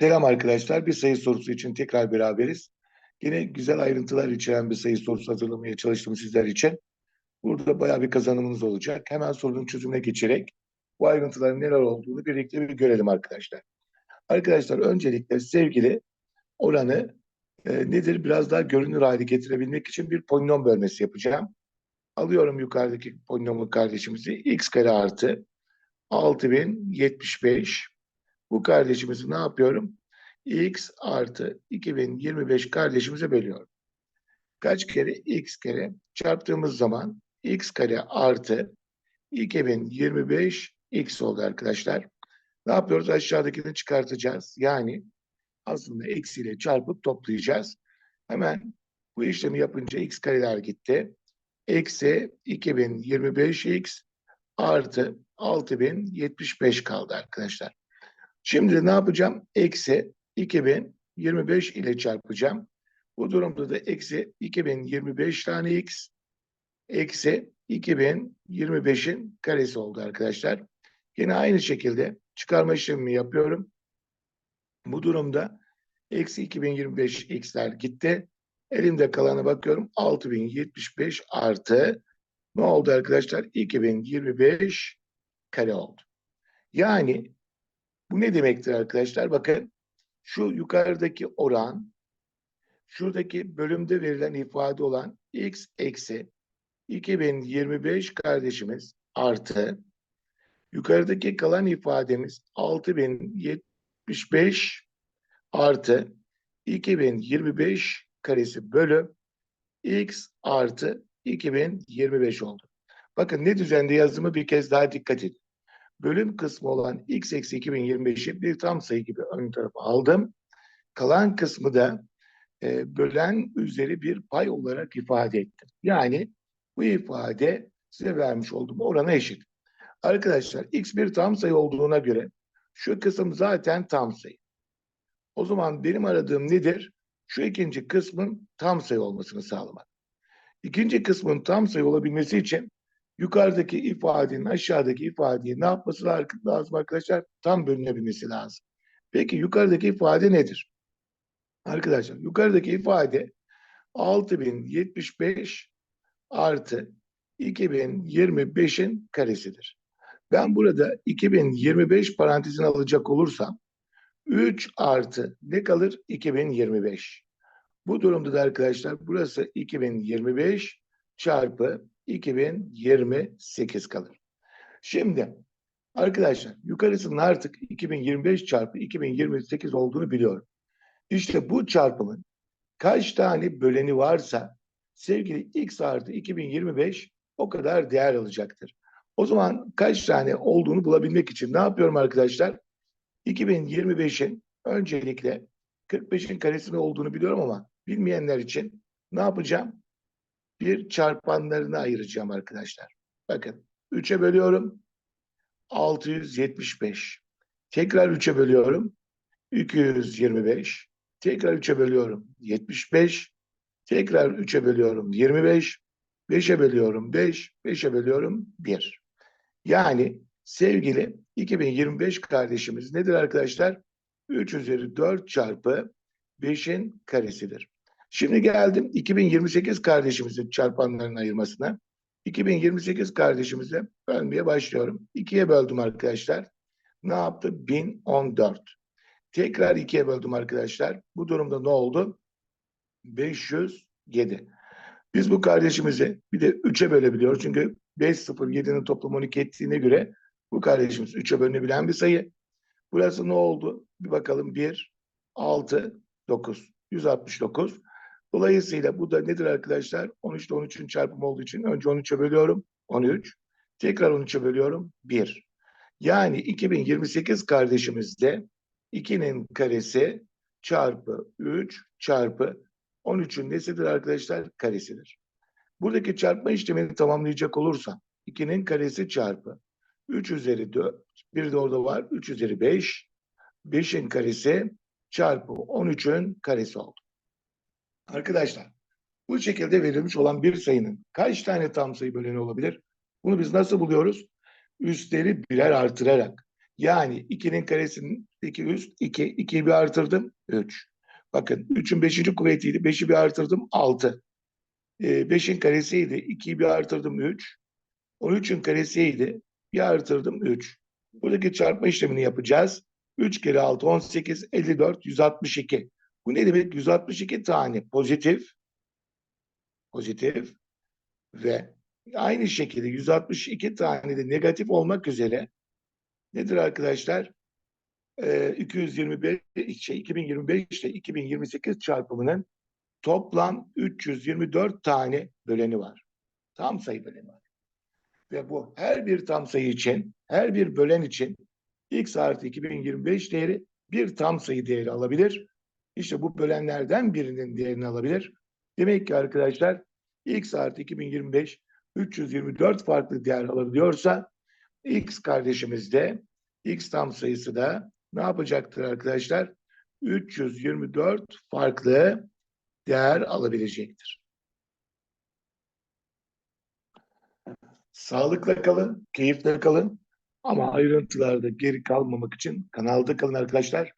Selam arkadaşlar. Bir sayı sorusu için tekrar beraberiz. Yine güzel ayrıntılar içeren bir sayı sorusu hazırlamaya çalıştım sizler için. Burada bayağı bir kazanımınız olacak. Hemen sorunun çözümüne geçerek bu ayrıntıların neler olduğunu birlikte bir görelim arkadaşlar. Arkadaşlar öncelikle sevgili oranı e, nedir biraz daha görünür hale getirebilmek için bir polinom bölmesi yapacağım. Alıyorum yukarıdaki polinomu kardeşimizi x kare artı 6075 bu kardeşimizi ne yapıyorum? X artı 2025 kardeşimize bölüyorum. Kaç kere? x kere çarptığımız zaman x kare artı 2025 x oldu arkadaşlar. Ne yapıyoruz? Aşağıdakini çıkartacağız. Yani aslında eksiyle çarpıp toplayacağız. Hemen bu işlemi yapınca x kareler gitti. Eksi 2025x artı 6075 kaldı arkadaşlar. Şimdi ne yapacağım? Eksi 2025 ile çarpacağım. Bu durumda da eksi 2025 tane x eksi 2025'in karesi oldu arkadaşlar. Yine aynı şekilde çıkarma işlemimi yapıyorum. Bu durumda eksi 2025 x'ler gitti. Elimde kalanı bakıyorum 6075 artı ne oldu arkadaşlar? 2025 kare oldu. Yani bu ne demektir arkadaşlar? Bakın şu yukarıdaki oran şuradaki bölümde verilen ifade olan x eksi 2025 kardeşimiz artı yukarıdaki kalan ifademiz 6075 artı 2025 karesi bölü x artı 2025 oldu. Bakın ne düzende yazdığımı bir kez daha dikkat edin bölüm kısmı olan x eksi 2025'i bir tam sayı gibi ön tarafa aldım. Kalan kısmı da e, bölen üzeri bir pay olarak ifade ettim. Yani bu ifade size vermiş olduğum orana eşit. Arkadaşlar x bir tam sayı olduğuna göre şu kısım zaten tam sayı. O zaman benim aradığım nedir? Şu ikinci kısmın tam sayı olmasını sağlamak. İkinci kısmın tam sayı olabilmesi için yukarıdaki ifadenin aşağıdaki ifadeyi ne yapması lazım arkadaşlar? Tam bölünebilmesi lazım. Peki yukarıdaki ifade nedir? Arkadaşlar yukarıdaki ifade 6075 artı 2025'in karesidir. Ben burada 2025 parantezini alacak olursam 3 artı ne kalır? 2025. Bu durumda da arkadaşlar burası 2025 çarpı 2028 kalır. Şimdi arkadaşlar yukarısının artık 2025 çarpı 2028 olduğunu biliyorum. İşte bu çarpımın kaç tane böleni varsa sevgili x artı 2025 o kadar değer alacaktır. O zaman kaç tane olduğunu bulabilmek için ne yapıyorum arkadaşlar? 2025'in öncelikle 45'in karesinde olduğunu biliyorum ama bilmeyenler için ne yapacağım? Bir çarpanlarını ayıracağım arkadaşlar. Bakın 3'e bölüyorum 675. Tekrar 3'e bölüyorum 225. Tekrar 3'e bölüyorum 75. Tekrar 3'e bölüyorum 25. 5'e bölüyorum 5. 5'e bölüyorum 1. Yani sevgili 2025 kardeşimiz nedir arkadaşlar? 3 üzeri 4 çarpı 5'in karesidir. Şimdi geldim 2028 kardeşimizin çarpanların ayırmasına. 2028 kardeşimize bölmeye başlıyorum. 2'ye böldüm arkadaşlar. Ne yaptı? 1014. Tekrar 2'ye böldüm arkadaşlar. Bu durumda ne oldu? 507. Biz bu kardeşimizi bir de 3'e bölebiliyoruz. Çünkü 5, 0, 7'nin toplamı 12 ettiğine göre bu kardeşimiz 3'e bölünebilen bir sayı. Burası ne oldu? Bir bakalım. 1, 6, 9. 169. Dolayısıyla bu da nedir arkadaşlar? 13 ile 13'ün çarpımı olduğu için önce 13'e bölüyorum. 13. Tekrar 13'e bölüyorum. 1. Yani 2028 kardeşimizde 2'nin karesi çarpı 3 çarpı 13'ün nesidir arkadaşlar? Karesidir. Buradaki çarpma işlemini tamamlayacak olursam 2'nin karesi çarpı 3 üzeri 4 bir de orada var 3 üzeri 5 5'in karesi çarpı 13'ün karesi oldu. Arkadaşlar bu şekilde verilmiş olan bir sayının kaç tane tam sayı böleni olabilir? Bunu biz nasıl buluyoruz? Üstleri birer artırarak. Yani 2'nin karesinin 2 üst 2. 2'yi bir artırdım 3. Bakın 3'ün 5. kuvvetiydi. 5'i bir artırdım 6. 5'in karesiydi. 2'yi bir artırdım 3. 13'ün karesiydi. Bir artırdım 3. Buradaki çarpma işlemini yapacağız. 3 kere 6 18 54 162. Bu ne demek? 162 tane pozitif pozitif ve aynı şekilde 162 tane de negatif olmak üzere nedir arkadaşlar? Ee, 225 şey 2025 ile 2028 çarpımının toplam 324 tane böleni var. Tam sayı böleni var. Ve bu her bir tam sayı için, her bir bölen için x artı 2025 değeri bir tam sayı değeri alabilir. İşte bu bölenlerden birinin değerini alabilir. Demek ki arkadaşlar x artı 2025 324 farklı değer alabiliyorsa x kardeşimiz de x tam sayısı da ne yapacaktır arkadaşlar? 324 farklı değer alabilecektir. Sağlıkla kalın, keyifle kalın. Ama ayrıntılarda geri kalmamak için kanalda kalın arkadaşlar.